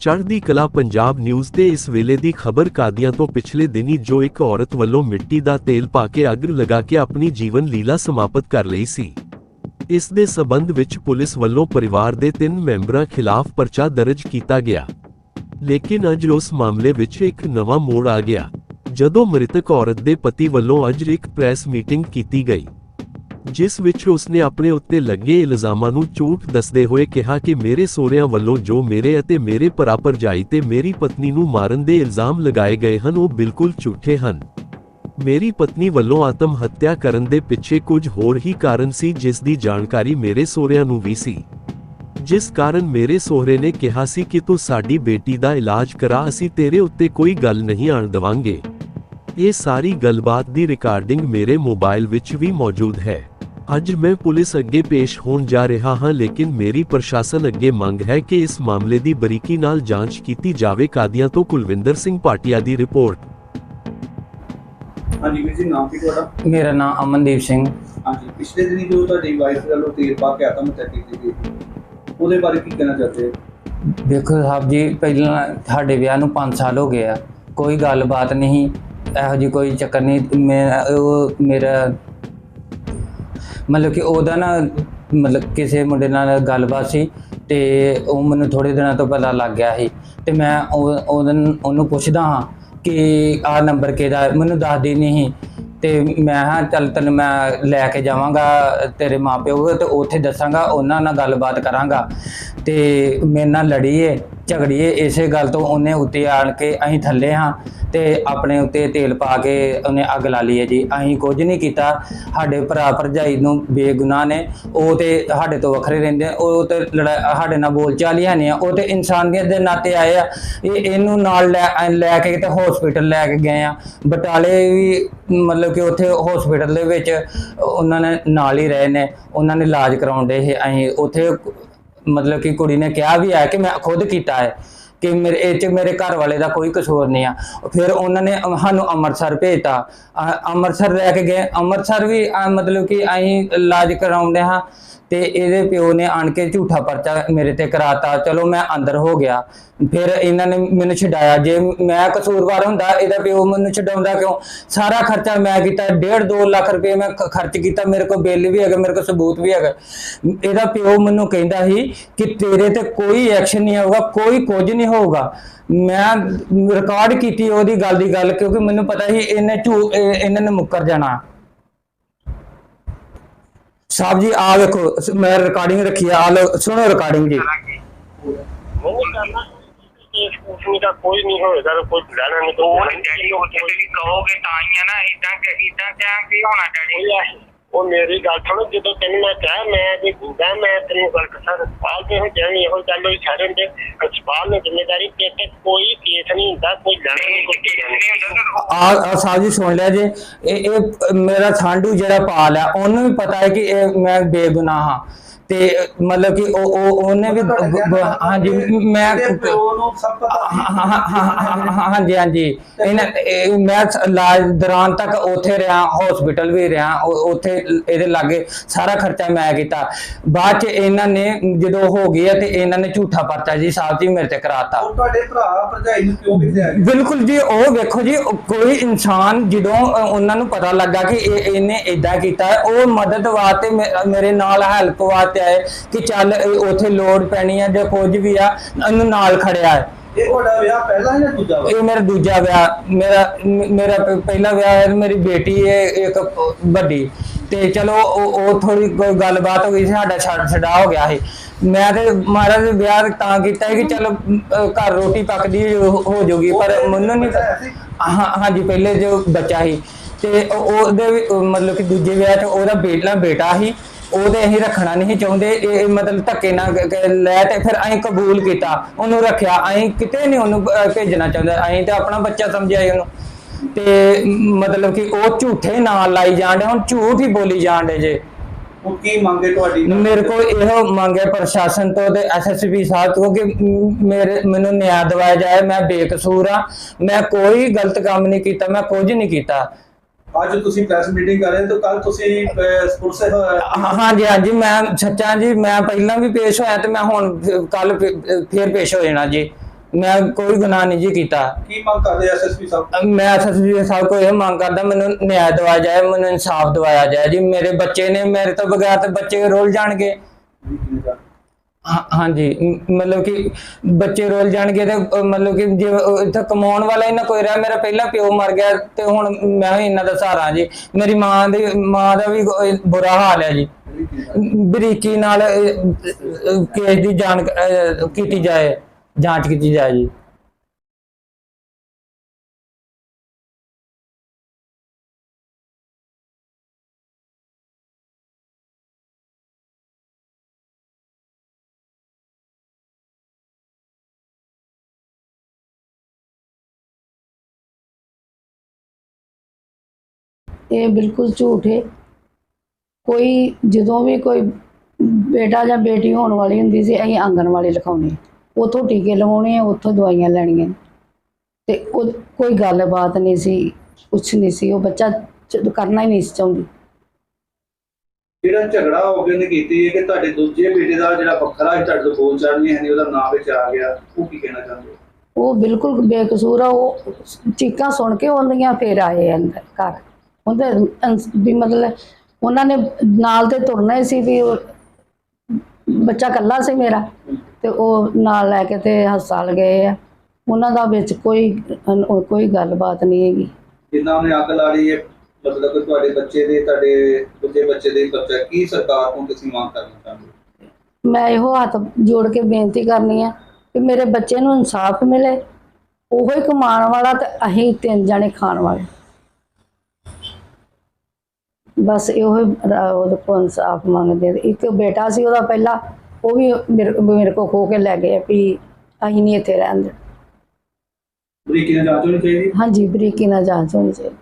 ਚੜ੍ਹਦੀ ਕਲਾ ਪੰਜਾਬ ਨਿਊਜ਼ ਤੇ ਇਸ ਵੇਲੇ ਦੀ ਖਬਰ ਕਾਦੀਆਂ ਤੋਂ ਪਿਛਲੇ ਦਿਨੀ ਜੋ ਇੱਕ ਔਰਤ ਵੱਲੋਂ ਮਿੱਟੀ ਦਾ ਤੇਲ ਪਾ ਕੇ ਅੱਗ ਲਗਾ ਕੇ ਆਪਣੀ ਜੀਵਨ ਲੀਲਾ ਸਮਾਪਤ ਕਰ ਲਈ ਸੀ। ਇਸ ਦੇ ਸਬੰਧ ਵਿੱਚ ਪੁਲਿਸ ਵੱਲੋਂ ਪਰਿਵਾਰ ਦੇ ਤਿੰਨ ਮੈਂਬਰਾਂ ਖਿਲਾਫ ਪਰਚਾ ਦਰਜ ਕੀਤਾ ਗਿਆ। ਲੇਕਿਨ ਅੱਜ ਉਸ ਮਾਮਲੇ ਵਿੱਚ ਇੱਕ ਨਵਾਂ ਮੋੜ ਆ ਗਿਆ, ਜਦੋਂ ਮ੍ਰਿਤਕ ਔਰਤ ਦੇ ਪਤੀ ਵੱਲੋਂ ਅੱਜ ਇੱਕ ਪ੍ਰੈਸ ਮੀਟਿੰਗ ਕੀਤੀ ਗਈ। ਜਿਸ ਵਿੱਚ ਉਸਨੇ ਆਪਣੇ ਉੱਤੇ ਲੱਗੇ ਇਲਜ਼ਾਮਾਂ ਨੂੰ ਝੂਠ ਦੱਸਦੇ ਹੋਏ ਕਿਹਾ ਕਿ ਮੇਰੇ ਸਹੁਰਿਆਂ ਵੱਲੋਂ ਜੋ ਮੇਰੇ ਅਤੇ ਮੇਰੇ ਭਰਾ ਭਰਜਾਈ ਤੇ ਮੇਰੀ ਪਤਨੀ ਨੂੰ ਮਾਰਨ ਦੇ ਇਲਜ਼ਾਮ ਲਗਾਏ ਗਏ ਹਨ, ਉਹ ਬਿਲਕੁਲ ਝੂਠੇ ਹਨ। ਮੇਰੀ ਪਤਨੀ ਵੱਲੋਂ ਆਤਮ ਹੱਤਿਆ ਕਰਨ ਦੇ ਪਿੱਛੇ ਕੁਝ ਹੋਰ ਹੀ ਕਾਰਨ ਸੀ, ਜਿਸ ਦੀ ਜਾਣਕਾਰੀ ਮੇਰੇ ਸਹੁਰਿਆਂ ਨੂੰ ਵੀ ਸੀ। ਜਿਸ ਕਾਰਨ ਮੇਰੇ ਸਹੁਰੇ ਨੇ ਕਿਹਾ ਸੀ ਕਿ ਤੂੰ ਸਾਡੀ ਬੇਟੀ ਦਾ ਇਲਾਜ ਕਰਾ, ਅਸੀਂ ਤੇਰੇ ਉੱਤੇ ਕੋਈ ਗੱਲ ਨਹੀਂ ਆਣ ਦਵਾਂਗੇ। ਇਹ ਸਾਰੀ ਗੱਲਬਾਤ ਦੀ ਰਿਕਾਰਡਿੰਗ ਮੇਰੇ ਮੋਬਾਈਲ ਵਿੱਚ ਵੀ ਮੌਜੂਦ ਹੈ। ਅੱਜ ਮੈਂ ਪੁਲਿਸ ਅੱਗੇ ਪੇਸ਼ ਹੋਣ ਜਾ ਰਿਹਾ ਹਾਂ ਲੇਕਿਨ ਮੇਰੀ ਪ੍ਰਸ਼ਾਸਨ ਅੱਗੇ ਮੰਗ ਹੈ ਕਿ ਇਸ ਮਾਮਲੇ ਦੀ ਬਰੀਕੀ ਨਾਲ ਜਾਂਚ ਕੀਤੀ ਜਾਵੇ। ਕਾਦੀਆਂ ਤੋਂ ਕੁਲਵਿੰਦਰ ਸਿੰਘ ਪਾਟਿਆ ਦੀ ਰਿਪੋਰਟ। ਹਾਂਜੀ ਵੀਰ ਜੀ ਨਾਮ ਕੀ ਤੁਹਾਡਾ? ਮੇਰਾ ਨਾਮ ਅਮਨਦੀਪ ਸਿੰਘ। ਹਾਂਜੀ ਪਿਛਲੇ ਦਿਨੀ ਜੋ ਤੁਹਾਡੀ ਵਾਈਫ ਵੱਲੋਂ ਤੇਲ ਪਾ ਕੇ ਆਤਮ ਹੱਤਿਆ ਕੀਤੀ ਗਈ ਉਹਦੇ ਬਾਰੇ ਕੀ ਕਹਿਣਾ ਚਾਹਤੇ ਹੋ? ਦੇਖੋ ਸਾਹਿਬ ਜੀ ਪਹਿਲਾਂ ਸਾਡੇ ਵਿਆਹ ਨੂੰ 5 ਸਾਲ ਹੋ ਗਏ ਆ। ਕੋਈ ਗੱਲਬਾਤ ਨਹੀਂ ਇਹੋ ਜੀ ਕੋਈ ਚੱਕਰ ਨਹੀਂ। ਮੈਂ ਉਹ ਮੇਰਾ ਮਤਲਬ ਕਿ ਉਹਦਾ ਨਾ ਮਤਲਬ ਕਿਸੇ ਮੁੰਡੇ ਨਾਲ ਗੱਲਬਾਤ ਸੀ ਤੇ ਉਹ ਮੈਨੂੰ ਥੋੜੇ ਦਿਨਾਂ ਤੋਂ ਪਤਾ ਲੱਗ ਗਿਆ ਸੀ ਤੇ ਮੈਂ ਉਹ- ਉਹਦਨ- ਉਹਨੂੰ ਪੁੱਛਦਾ ਹਾਂ ਕਿ ਆਹ ਨੰਬਰ ਕਿਹਦਾ ਹੈ? ਮੈਨੂੰ ਦੱਸਦੀ ਨਹੀਂ ਸੀ। ਤੇ ਮੈਂ ਹਾਂ ਚੱਲ ਤੈਨੂੰ ਮੈਂ ਲੈ ਕੇ ਜਾਵਾਂਗਾ ਤੇਰੇ ਮਾਪਿਓ ਕੋਲ ਤੇ ਉੱਥੇ ਦੱਸਾਂਗਾ, ਉਹਨਾਂ ਨਾਲ ਗੱਲਬਾਤ ਕਰਾਂਗਾ। ਤੇ ਮੇਰੇ ਨਾਲ ਲੜੀਏ ਝਗੜੀਏ ਇਸੇ ਗੱਲ ਤੋਂ ਉਹਨੇ ਉੱਤੇ ਆਣ ਕੇ ਅਸੀਂ ਥੱਲੇ ਹਾਂ ਤੇ ਆਪਣੇ ਉੱਤੇ ਤੇਲ ਪਾ ਕੇ ਉਹਨੇ ਅੱਗ ਲਾ ਲਈ ਹੈ ਜੀ। ਅਸੀਂ ਕੁਝ ਨਹੀਂ ਕੀਤਾ। ਸਾਡੇ ਭਰਾ ਭਰਜਾਈ ਨੂੰ ਬੇਗੁਨਾਹ ਨੇ। ਉਹ ਤੇ ਸਾਡੇ ਤੋਂ ਵੱਖਰੇ ਰਹਿੰਦੇ ਆ, ਉਹ ਤੇ ਲੜਾ- ਸਾਡੇ ਨਾਲ ਬੋਲਚਾਲ ਹੀ ਨਹੀਂ ਆ ਉਹ ਤੇ ਇਨਸਾਨੀਅਤ ਦੇ ਨਾਤੇ ਆਏ ਆ। ਇਹ ਇਹਨੂੰ ਨਾਲ ਲੈ ਲੈ ਕੇ ਤੇ ਹਸਪੀਟਲ ਲੈ ਕੇ ਗਏ ਆ। ਬਟਾਲੇ ਵੀ ਮਤਲਬ ਕਿ ਉੱਥੇ ਹਸਪੀਟਲ ਦੇ ਵਿੱਚ ਉਹਨਾਂ ਨੇ ਨਾਲ ਹੀ ਰਹੇ ਨੇ। ਉਹਨਾਂ ਨੇ ਇਲਾਜ ਕਰਾਉਂਦੇ ਸੀ। ਅਸੀਂ ਉੱਥੇ ਮਤਲਬ ਕਿ ਕੁੜੀ ਨੇ ਕਿਹਾ ਵੀ ਹੈ ਕਿ ਮੈਂ ਖੁਦ ਕੀਤਾ ਹੈ ਕਿ ਮੇਰੇ ਇਹ ਚ ਮੇਰੇ ਘਰ ਵਾਲੇ ਦਾ ਕੋਈ ਕਸੂਰ ਨਹੀਂ ਆ। ਫਿਰ ਉਹਨਾਂ ਨੇ ਸਾਨੂੰ ਅੰਮ੍ਰਿਤਸਰ ਭੇਜਤਾ। ਅ- ਅੰਮ੍ਰਿਤਸਰ ਲੈ ਕੇ ਗਏ। ਅੰਮ੍ਰਿਤਸਰ ਵੀ ਅ, ਮਤਲਬ ਕਿ ਅਸੀਂ ਇਲਾਜ ਕਰਾਉਂਦੇ ਹਾਂ ਤੇ ਇਹਦੇ ਪਿਓ ਨੇ ਆਣ ਕੇ ਝੂਠਾ ਪਰਚਾ ਮੇਰੇ ਤੇ ਕਰਾਤਾ। ਚਲੋ ਮੈਂ ਅੰਦਰ ਹੋ ਗਿਆ। ਫਿਰ ਇਹਨਾਂ ਨੇ ਮੈਨੂੰ ਛਡਾਇਆ। ਜੇ ਮੈਂ ਕਸੂਰਵਾਰ ਹੁੰਦਾ, ਇਹਦਾ ਪਿਓ ਮੈਨੂੰ ਛਡਾਉਂਦਾ ਕਿਉਂ? ਸਾਰਾ ਖਰਚਾ ਮੈਂ ਕੀਤਾ 1.5 2 ਲੱਖ ਰੁਪਏ ਮੈਂ ਖਰਚ ਕੀਤਾ। ਮੇਰੇ ਕੋਲ ਬਿੱਲ ਵੀ ਹੈਗਾ, ਮੇਰੇ ਕੋਲ ਸਬੂਤ ਵੀ ਹੈਗਾ। ਇਹਦਾ ਪਿਓ ਮੈਨੂੰ ਕਹਿੰਦਾ ਸੀ ਕਿ ਤੇਰੇ ਤੇ ਕੋਈ ਐਕਸ਼ਨ ਨਹੀਂ ਹੋਊਗਾ ਕੋਈ ਕੁਝ ਨਹੀਂ ਹੋਊਗਾ। ਮੈਂ ਰਿਕਾਰਡ ਕੀਤੀ ਉਹਦੀ ਗੱਲ ਦੀ ਗੱਲ, ਕਿਉਂਕਿ ਮੈਨੂੰ ਪਤਾ ਸੀ ਇਹਨੇ ਝੂ ਇਹਨਾਂ ਨੇ ਮੁੱਕਰ ਜਾਣਾ। ਸਾਹਿਬ ਜੀ ਆ ਵੇਖੋ, ਮੈਂ ਰਿਕਾਰਡਿੰਗ ਰੱਖੀ ਆ, ਆਹ ਸੁਣੋ ਰਿਕਾਰਡਿੰਗ ਜੀ। ਨਹੀਂ ਕਰਨਾ। ਇਸ ਕੁਛ ਦਾ ਕੋਈ ਨਹੀਂ ਹੋਏਗਾ ਤੇ ਕੋਈ ਲੈਣਾ ਨਹੀਂ ਉਹ ਕੋਈ ਡੈਡੀ ਉੱਥੇ ਤੁਸੀਂ ਕਹੋਗੇ ਤਾਂ ਹੀ ਆ ਨਾ ਇਦਾਂ ਕਿ ਇਦਾਂ ਕਿਆ ਕੀ ਹੋਣਾ ਡੈਡੀ। ਉਹ ਮੇਰੀ ਗੱਲ ਸੁਣ ਜਦੋਂ ਤੈਨੂੰ ਮੈਂ ਕਿਹਾ ਮੈਂ ਜੇ ਗੁੰਗਾ ਮੈਂ ਤੈਨੂੰ ਗੱਲ ਕਰਾਂ ਸਪਾਲ ਤੇ ਹੋ ਜਾਣੀ ਇਹੋ ਗੱਲ ਹੋਈ ਸਾਰੇ ਦੇ ਸਪਾਲ ਨੇ ਜ਼ਿੰਮੇਵਾਰੀ ਤੇ ਤੇ ਕੋਈ ਕੇਸ ਨਹੀਂ ਹੁੰਦਾ ਕੋਈ ਲੈਣਾ ਨਹੀਂ ਕੋਈ ਦੇਣਾ ਨਹੀਂ ਆ ਆ ਸਾਹਿਬ ਜੀ ਸੁਣ ਲਿਆ ਜੇ। ਇਹ ਇਹ ਮੇਰਾ ਸਾਂਢੂ ਜਿਹੜਾ ਪਾਲ ਆ ਉਹਨੂੰ ਵੀ ਪਤਾ ਹੈ ਕਿ ਇਹ ਮੈਂ ਬੇਗੁਨਾਹ ਹਾਂ। ਤੇ ਮਤਲਬ ਕਿ ਉਹ ਉਹ ਉਹਨੇ ਵੀ ਹਾਂਜੀ ਮੈਂ ਹਾਂਜੀ ਹਾਂਜੀ। ਇਹਨਾਂ ਇਹ ਮੈਂ ਇਲਾਜ ਦੌਰਾਨ ਤੱਕ ਉੱਥੇ ਰਿਹਾ ਹਸਪੀਟਲ ਵੀ ਰਿਹਾ ਉੱਥੇ ਇਹਦੇ ਲਾਗੇ ਸਾਰਾ ਖਰਚਾ ਮੈਂ ਕੀਤਾ। ਬਾਅਦ ਚ ਇਹਨਾਂ ਨੇ ਜਦੋਂ ਹੋ ਗਿਆ ਤੇ ਇਹਨਾਂ ਨੇ ਝੂਠਾ ਪਰਚਾ ਜੀ ਸਾਹਿਬ ਜੀ ਮੇਰੇ ਤੇ ਕਰਾਤਾ। ਤੁਹਾਡੇ ਭਰਾ ਭਰਜਾਈ ਨੂੰ ਕਿਉਂ ਕਿੱਥੇ ਆ ਗਏ ਬਿਲਕੁਲ ਜੀ ਉਹ ਵੇਖੋ ਜੀ ਕੋਈ ਇਨਸਾਨ ਜਦੋਂ ਉਹਨਾਂ ਨੂੰ ਪਤਾ ਲੱਗਾ ਕਿ ਇਹ ਇਹਨੇ ਇਦਾਂ ਕੀਤਾ ਉਹ ਮਦਦ ਵਾਸਤੇ ਮੇਰੇ ਨਾਲ ਹੈਲਪ ਵਾਸਤੇ ਆਏ ਕਿ ਚੱਲ ਇਹ ਉੱਥੇ ਲੋੜ ਪੈਣੀ ਹੈ ਜਾਂ ਕੁਝ ਵੀ ਆ ਇਹਨੂੰ ਨਾਲ ਖੜਿਆ ਹੈ। ਇਹ ਤੁਹਾਡਾ ਵਿਆਹ ਪਹਿਲਾ ਹੈ ਜਾਂ ਦੂਜਾ ਵਾ ਇਹ ਮੇਰਾ ਦੂਜਾ ਵਿਆਹ ਮੇਰਾ ਮੇਰਾ ਪਹਿਲਾ ਵਿਆਹ ਹੈ ਮੇਰੀ ਬੇਟੀ ਹੈ ਇੱਕ ਵੱਡੀ। ਤੇ ਚਲੋ ਉਹ ਥੋੜੀ ਗੱਲਬਾਤ ਹੋ ਗਈ ਸੀ ਸਾਡਾ ਛੱਡ ਛਡਾ ਹੋ ਗਿਆ ਸੀ। ਮੈਂ ਤੇ ਮਹਾਰਾਜ ਦੇ ਵਿਆਹ ਤਾਂ ਕੀਤਾ ਕਿ ਚਲ ਘਰ ਰੋਟੀ ਪੱਕਦੀ ਹੋ ਜਾਊਗੀ ਪਰ ਮੈਨੂੰ ਨਹੀਂ ਹਾਂ ਹਾਂਜੀ ਪਹਿਲੇ ਜੋ ਬੱਚਾ ਸੀ। ਤੇ ਉਹ- ਉਹਦੇ ਮਤਲਬ ਕਿ ਦੂਜੇ ਵਿਆਹ 'ਚ ਉਹਦਾ ਬੇਟਾ ਬੇਟਾ ਸੀ। ਉਹਦੇ ਅਸੀਂ ਰੱਖਣਾ ਨਹੀਂ ਚਾਹੁੰਦੇ ਇਹ ਮਤਲਬ ਧੱਕੇ ਨਾਲ ਲੈ ਤੇ ਫਿਰ ਅਸੀਂ ਕਬੂਲ ਕੀਤਾ। ਉਹਨੂੰ ਰੱਖਿਆ। ਅਸੀਂ ਕਿਤੇ ਨਹੀਂ ਉਹਨੂੰ ਭੇਜਣਾ ਚਾਹੁੰਦੇ। ਅਸੀਂ ਤੇ ਆਪਣਾ ਬੱਚਾ ਸਮਝਿਆ ਉਹਨੂੰ। ਤੇ ਮਤਲਬ ਕਿ ਉਹ ਝੂਠੇ ਨਾਂ ਲਾਈ ਜਾਂਦੇ ਹੁਣ ਝੂਠ ਹੀ ਬੋਲੀ ਜਾਂਦੇ ਜੇ। ਉਹ ਕੀ ਮੰਗੇ ਤੁਹਾਡੀ? ਮੇਰੇ ਕੋਲ ਇਹੋ ਮੰਗ ਪ੍ਰਸ਼ਾਸਨ ਤੋਂ ਤੇ ਐਸਐਸਪੀ ਸਾਹਿਬ ਤੋਂ ਕਿ ਮੇਰੇ ਮੈਨੂੰ ਨਿਆਂ ਦਿਵਾਇਆ ਜਾਏ। ਮੈਂ ਬੇਕਸੂਰ ਆ ਮੈਂ ਕੋਈ ਗਲਤ ਕੰਮ ਨਹੀਂ ਕੀਤਾ। ਮੈਂ ਕੁਝ ਨਹੀਂ ਕੀਤਾ। ਅੱਜ ਤੁਸੀਂ ਪ੍ਰੈਸ ਮੀਟਿੰਗ ਕਰ ਰਹੇ ਹੋ ਤਾਂ ਕੱਲ ਤੁਸੀਂ ਹਾਂ- ਹਾਂਜੀ ਹਾਂਜੀ ਮੈਂ ਸੱਚਾ ਜੀ ਮੈਂ ਪਹਿਲਾਂ ਵੀ ਪੇਸ਼ ਹੋਇਆ ਤੇ ਮੈਂ ਹੁਣ ਕੱਲ ਫੇਰ ਪੇਸ਼ ਹੋ ਜਾਣਾ ਜੀ। ਮੈਂ ਕੋਈ ਗੁਨਾਹ ਨਹੀਂ ਜੀ ਕੀਤਾ। ਕੀ ਮੰਗ ਕਰਦੇ ਐਸਐਸਪੀ ਸਾਹਿਬ? ਮੈਂ ਐਸਐਸਪੀ ਸਾਹਿਬ ਕੋਲ ਇਹ ਮੰਗ ਕਰਦਾ ਮੈਨੂੰ ਨਿਆਂ ਦਿਵਾਇਆ ਜਾਏ ਮੈਨੂੰ ਇਨਸਾਫ ਦਿਵਾਇਆ ਜਾਏ ਜੀ। ਮੇਰੇ ਬੱਚੇ ਨੇ ਮੇਰੇ ਤੋਂ ਬਗੈਰ ਤੇ ਬੱਚੇ ਰੋਲ ਜਾਣਗੇ। ਹਾਂਜੀ ਮਤਲਬ ਕਿ ਬੱਚੇ ਰੋਲ ਜਾਣਗੇ ਤੇ ਅਹ ਮਤਲਬ ਕਿ ਜੇ ਉਹ ਇੱਥੇ ਕਮਾਉਣ ਵਾਲਾ ਹੀ ਨਾ ਕੋਈ ਰਿਹਾ, ਮੇਰਾ ਪਹਿਲਾ ਪਿਓ ਮਰ ਗਿਆ ਤੇ ਹੁਣ ਮੈਂ ਵੀ ਇਹਨਾਂ ਦਾ ਸਹਾਰਾ ਜੀ ਮੇਰੀ ਮਾਂ ਦੀ, ਮਾਂ ਦਾ ਵੀ ਕੋਈ ਬੁਰਾ ਹਾਲ ਹੈ ਜੀ ਬਰੀਕੀ ਨਾਲ। ਬਰੀਕੀ ਨਾਲ ਕੇਸ ਦੀ ਜਾਣ ਅਹ ਕੀਤੀ ਜਾਏ, ਜਾਂਚ ਕੀਤੀ ਜਾਏ ਜੀ ਇਹ ਬਿਲਕੁਲ ਝੂਠ ਹੈ ਕੋਈ ਜਦੋਂ ਵੀ ਕੋਈ ਬੇਟਾ ਜਾਂ ਬੇਟੀ ਹੋਣ ਵਾਲੀ ਹੁੰਦੀ ਸੀ ਅਸੀਂ ਆਂਗਣਵਾੜੀ ਲਿਖਾਉਣੀ ਉਥੋਂ ਟੀਕੇ ਲਵਾਉਣੇ ਆ ਉਥੋਂ ਦਵਾਈਆਂ ਲੈਣੀਆਂ। ਤੇ ਉਹ ਕੋਈ ਗੱਲਬਾਤ ਨਹੀਂ ਸੀ ਕੁਛ ਨਹੀਂ ਸੀ। ਉਹ ਬੱਚਾ ਕਰਨਾ ਹੀ ਨਹੀਂ ਸੀ ਚਾਹੁੰਦੀ। ਜਿਹੜਾ ਝਗੜਾ ਹੋ ਗਿਆ ਨੇ ਕੀਤੀ ਹੈ ਕਿ ਤੁਹਾਡੇ ਦੂਜੇ ਬੇਟੇ ਦਾ ਜਿਹੜਾ ਵੱਖਰਾ ਸੀ ਤੁਹਾਡੇ ਤੋਂ ਬੋਲ ਚਾਲ ਨਹੀਂ ਹੈ ਨਹੀਂ ਉਹਦਾ ਨਾਂ ਵਿੱਚ ਆ ਗਿਆ ਉਹ ਕੀ ਕਹਿਣਾ ਚਾਹੁੰਦੇ? ਹੋ ਉਹ ਬਿਲਕੁਲ ਬੇਕਸੂਰ ਆ ਉਹ ਚੀਕਾਂ ਸੁਣ ਕੇ ਉਹਦੀਆਂ ਫੇਰ ਆਏ ਅੰਦਰ ਘਰ। ਉਹਦੇ ਅੰਸ- ਵੀ ਮਤਲਬ ਉਹਨਾਂ ਨੇ ਨਾਲ ਤੇ ਤੁਰਨਾ ਹੀ ਸੀ ਵੀ ਉਹ ਬੱਚਾ ਕੱਲਾ ਸੀ ਮੇਰਾ ਤੇ ਉਹ ਨਾਲ ਲੈ ਕੇ ਤੇ ਹਸਪਤਾਲ ਗਏ ਆ। ਉਹਨਾਂ ਦਾ ਵਿੱਚ ਕੋਈ ਅਨ- ਕੋਈ ਗੱਲਬਾਤ ਨਹੀਂ ਹੈਗੀ। ਜਿੰਨਾ ਉਹਨੇ ਅੱਗ ਲਾ ਲਈ ਹੈ ਮਤਲਬ ਕਿ ਤੁਹਾਡੇ ਬੱਚੇ ਦੇ ਤੁਹਾਡੇ ਦੂਜੇ ਬੱਚੇ ਦੇ ਬੱਚਾ ਕੀ ਸਰਕਾਰ ਤੋਂ ਤੁਸੀਂ ਮੰਗ ਕਰਨਾ ਚਾਹੁੰਦੇ ਹੋ? ਮੈਂ ਇਹੋ ਹੱਥ ਜੋੜ ਕੇ ਬੇਨਤੀ ਕਰਨੀ ਆ ਕਿ ਮੇਰੇ ਬੱਚੇ ਨੂੰ ਇਨਸਾਫ ਮਿਲੇ। ਉਹੋ ਹੀ ਕਮਾਉਣ ਵਾਲਾ ਤੇ ਅਸੀਂ ਤਿੰਨ ਜਣੇ ਖਾਣ ਵਾਲੇ। ਬਸ ਇਹੋ ਉਹਦੇ ਕੋਲ ਇਨਸਾਫ ਮੰਗਦੇ ਇੱਕ ਬੇਟਾ ਸੀ ਉਹਦਾ ਪਹਿਲਾ ਉਹ ਵੀ ਮੇਰੇ ਮੇਰੇ ਕੋ ਖੋ ਕੇ ਲੈ ਗਏ ਵੀ ਅਸੀਂ ਨਹੀਂ ਇੱਥੇ ਰਹਿੰਦੇ। ਬਰੀਕੀ ਨਾਲ ਜਾਂਚ ਹੋਣੀ ਚਾਹੀਦੀ? ਹਾਂਜੀ ਬਰੀਕੀ ਨਾਲ ਜਾਂਚ ਹੋਣੀ ਚਾਹੀਦੀ।